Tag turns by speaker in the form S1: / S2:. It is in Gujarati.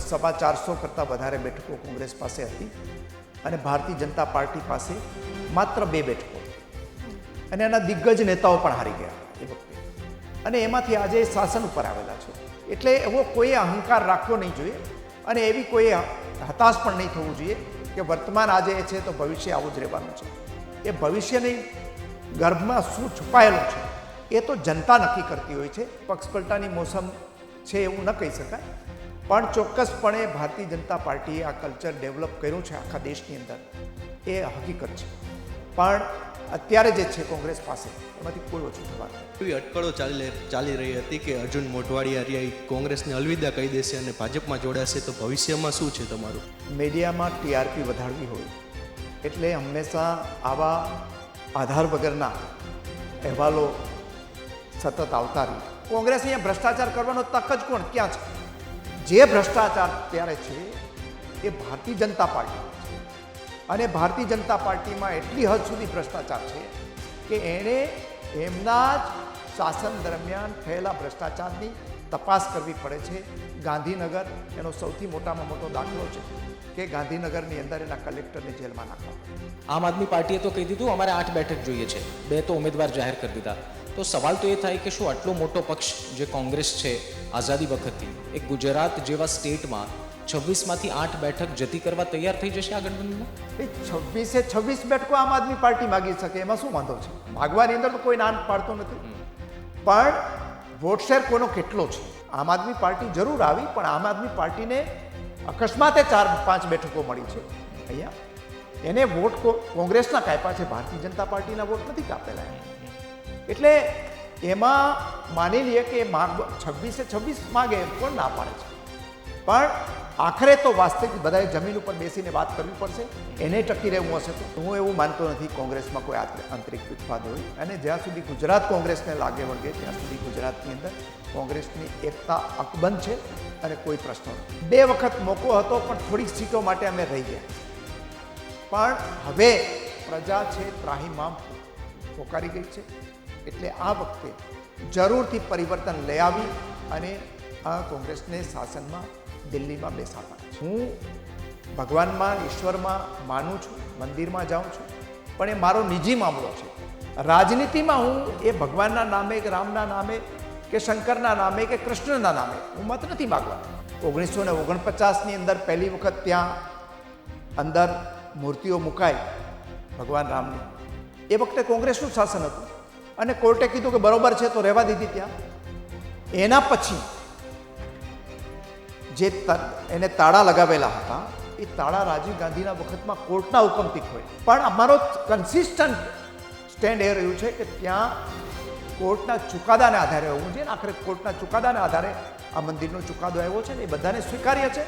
S1: સભા ચારસો કરતાં વધારે બેઠકો કોંગ્રેસ પાસે હતી અને ભારતીય જનતા પાર્ટી પાસે માત્ર બે બેઠકો. અને એના દિગ્ગજ નેતાઓ પણ હારી ગયા એ વખતે. અને એમાંથી આજે શાસન ઉપર આવેલા છે. એટલે એવો કોઈ અહંકાર રાખવો નહીં જોઈએ અને એવી કોઈ હતાશ પણ નહીં થવું જોઈએ કે વર્તમાન આજે છે તો ભવિષ્ય આવું જ રહેવાનું છે. એ ભવિષ્યની ગર્ભમાં શું છુપાયેલું છે એ તો જનતા નક્કી કરતી હોય છે. પક્ષપલટાની મોસમ છે એવું ન કહી શકાય. પણ ચોક્કસપણે ભારતીય જનતા પાર્ટીએ આ કલ્ચર ડેવલપ કર્યું છે આખા દેશની અંદર. એ હકીકત છે. પણ અત્યારે જે છે કોંગ્રેસ પાસે એમાંથી કોઈ ઓછું થવા
S2: એવી અટકળો ચાલી ચાલી રહી હતી કે અર્જુન મોઢવાડિયા હરિયાઈ કોંગ્રેસને અલવિદા કહી દેશે અને ભાજપમાં જોડાશે તો ભવિષ્યમાં શું છે તમારું?
S1: મીડિયામાં ટીઆરપી વધારવી હોય એટલે હંમેશા આવા આધાર વગરના અહેવાલો સતત આવતા રહે. કોંગ્રેસ અહીંયા ભ્રષ્ટાચાર કરવાનો તક જ કોણ? ક્યાં છે? જે ભ્રષ્ટાચાર ત્યારે છે, એ ભારતીય જનતા પાર્ટી અને ભારતીય જનતા પાર્ટીમાં એટલી હદ સુધી ભ્રષ્ટાચાર છે કે એણે એમના જ શાસન દરમિયાન થયેલા ભ્રષ્ટાચારની તપાસ કરવી પડે છે. ગાંધીનગર એનો સૌથી મોટામાં મોટો દાખલો છે કે ગાંધીનગરની અંદર એના કલેક્ટરને જેલમાં નાખવા.
S3: આમ આદમી પાર્ટીએ તો કહી દીધું અમારે આઠ બેઠક જોઈએ છે. બે તો ઉમેદવાર જાહેર કરી દીધા. તો સવાલ તો એ થાય કે શું આટલો મોટો પક્ષ જે કોંગ્રેસ છે આઝાદી વખતથી એ ગુજરાત જેવા સ્ટેટમાં છવ્વીસમાંથી આઠ બેઠક જતી કરવા તૈયાર થઈ જશે આ ગઠબંધનમાં?
S1: એ છવ્વીસે છવ્વીસ બેઠકો આમ આદમી પાર્ટી માગી શકે એમાં શું વાંધો છે? માગવાની અંદર તો કોઈ ના પાડતો નથી. પણ વોટ શેર કોનો કેટલો છે? આમ આદમી પાર્ટી જરૂર આવી, પણ આમ આદમી પાર્ટીને અકસ્માતે ચાર, પાંચ બેઠકો મળી છે. અહીંયા એને વોટ કોંગ્રેસના કાપ્યા છે, ભારતીય જનતા પાર્ટીના વોટ નથી કાપેલા એટલે એમાં માની લઈએ કે માગ, છવ્વીસે છવ્વીસ માગે કોણ ના પાડે છે. પણ આખરે તો વાસ્તવિક બધાએ જમીન ઉપર બેસીને વાત કરવી પડશે. એને ટકી રહેવું હશે તો. હું એવું માનતો નથી કોંગ્રેસમાં કોઈ આંતર- આંતરિક વિખવાદ હોય. અને જ્યાં સુધી ગુજરાત કોંગ્રેસને લાગે વળગે, ત્યાં સુધી ગુજરાતની અંદર કોંગ્રેસની એકતા અકબંધ છે અને કોઈ પ્રશ્ન નથી. બે વખત મોકો હતો, પણ થોડીક સીટો માટે અમે રહી ગયા. પણ હવે પ્રજા છે ત્રાહીમામ પોકારી ગઈ છે. એટલે આ વખતે જરૂરથી પરિવર્તન લઈ આવી અને આ કોંગ્રેસને શાસનમાં દિલ્હીમાં બેસાતા હું ભગવાનમાં ઈશ્વરમાં માનું છું મંદિરમાં જાઉં છું પણ એ મારો નિજી મામલો છે. રાજનીતિમાં હું એ ભગવાનના નામે કે રામના નામે કે શંકરના નામે કે કૃષ્ણના નામે હું મત નથી માગવા ઓગણીસો ને ઓગણપચાસની અંદર પહેલી વખત ત્યાં અંદર મૂર્તિઓ મુકાઈ ભગવાન રામની. એ વખતે કોંગ્રેસનું શાસન હતું. અને કોર્ટે કીધું કે બરોબર છે તો રહેવા દીધી ત્યાં. એના પછી જે એને તાળા લગાવેલા હતા, એ તાળા રાજીવ ગાંધીના વખતમાં કોર્ટના હુકમથી ખોય પણ અમારો કન્સિસ્ટન્ટ સ્ટેન્ડ એ રહ્યું છે કે ત્યાં કોર્ટના ચુકાદાને આધારે હોવું જોઈએ આખરે કોર્ટના ચુકાદાના આધારે આ મંદિરનો ચુકાદો આવ્યો છે ને એ બધાને સ્વીકાર્ય છે.